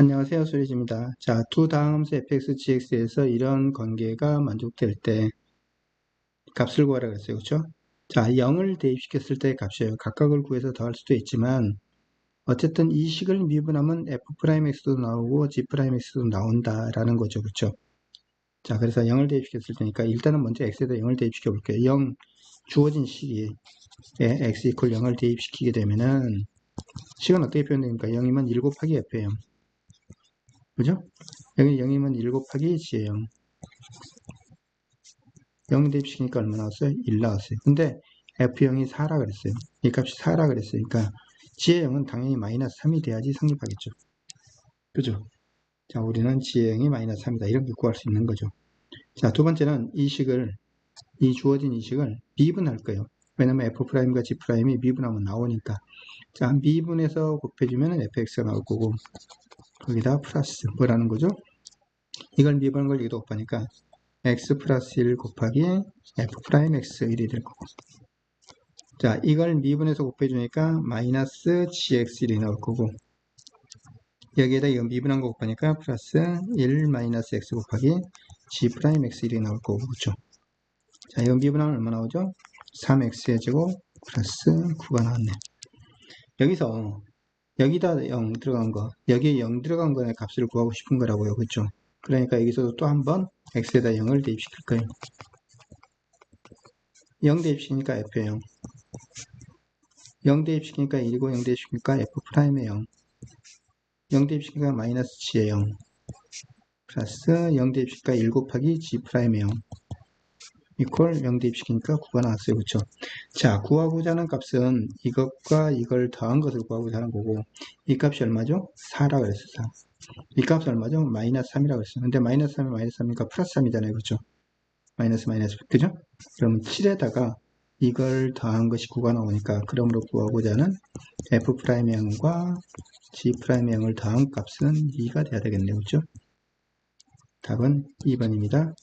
안녕하세요. 수리지입니다. 자, 두 다함수 fx, gx에서 이런 관계가 만족될 때 값을 구하라 그랬어요. 그렇죠? 자, 0을 대입시켰을 때 값이에요. 각각을 구해서 더할 수도 있지만 어쨌든 이 식을 미분하면 f'x도 나오고 g'x도 나온다라는 거죠. 그렇죠? 자, 그래서 0을 대입시켰을 테니까 일단은 먼저 x에다 0을 대입시켜 볼게요. 0 주어진 식에 x 이퀄 0을 대입시키게 되면은 식은 어떻게 표현됩니까? 0이면 7 곱하기 f예요. 그죠? 여기 0이면 7 곱하기 g에 0. 0 대입시키니까 얼마 나왔어요? 1 나왔어요. 근데 f0이 4라 그랬어요. 이 값이 4라 그랬어요. 그러니까 g의 0은 당연히 마이너스 3이 돼야지 성립하겠죠. 그죠? 자, 우리는 g의 0이 마이너스 3이다. 이렇게 구할 수 있는 거죠. 자, 두 번째는 이 식을, 이 주어진 이 식을 미분할 거예요. 왜냐면 f'과 g'이 미분하면 나오니까. 자, 미분해서 곱해주면 fx가 나올 거고, 거기다 플러스 뭐라는 거죠? 이걸 미분한 걸 여기도 곱하니까 x 플러스 1 곱하기 f 프라임 x 1이 될 거고 자 이걸 미분해서 곱해주니까 마이너스 gx1이 나올 거고 여기에다 이거 미분한 거 곱하니까 플러스 1 마이너스 x 곱하기 g 프라임 x1이 나올 거고 그렇죠? 자 이거 미분하면 얼마 나오죠? 3x의 제곱 플러스 9가 나왔네 여기서 여기다 0 들어간 거, 여기에 0 들어간 거의 값을 구하고 싶은 거라고요. 그렇죠? 그러니까 여기서도 또 한번 x에다 0을 대입시킬 거예요. 0 대입시키니까 f에 0. 0 대입시키니까 1이고 0 대입시키니까 f'에 0. 0 대입시키니까 마이너스 g에 0. 플러스 0 대입시키니까 1 곱하기 g'에 0. 이퀄 0 대입시키니까 9가 나왔어요. 그렇죠? 자, 구하고자 하는 값은 이것과 이걸 더한 것을 구하고자 하는 거고 이 값이 얼마죠? 4라 그랬어. 4. 이 값이 얼마죠? 마이너스 3이라고 그랬어요. 근데 마이너스 3이 마이너스 3이니까 플러스 3이잖아요. 그렇죠? 마이너스 마이너스 그죠? 그럼 7에다가 이걸 더한 것이 9가 나오니까 그러므로 구하고자 하는 f'의 0과 g'의 0을 더한 값은 2가 돼야 되겠네요. 그렇죠? 답은 2번입니다.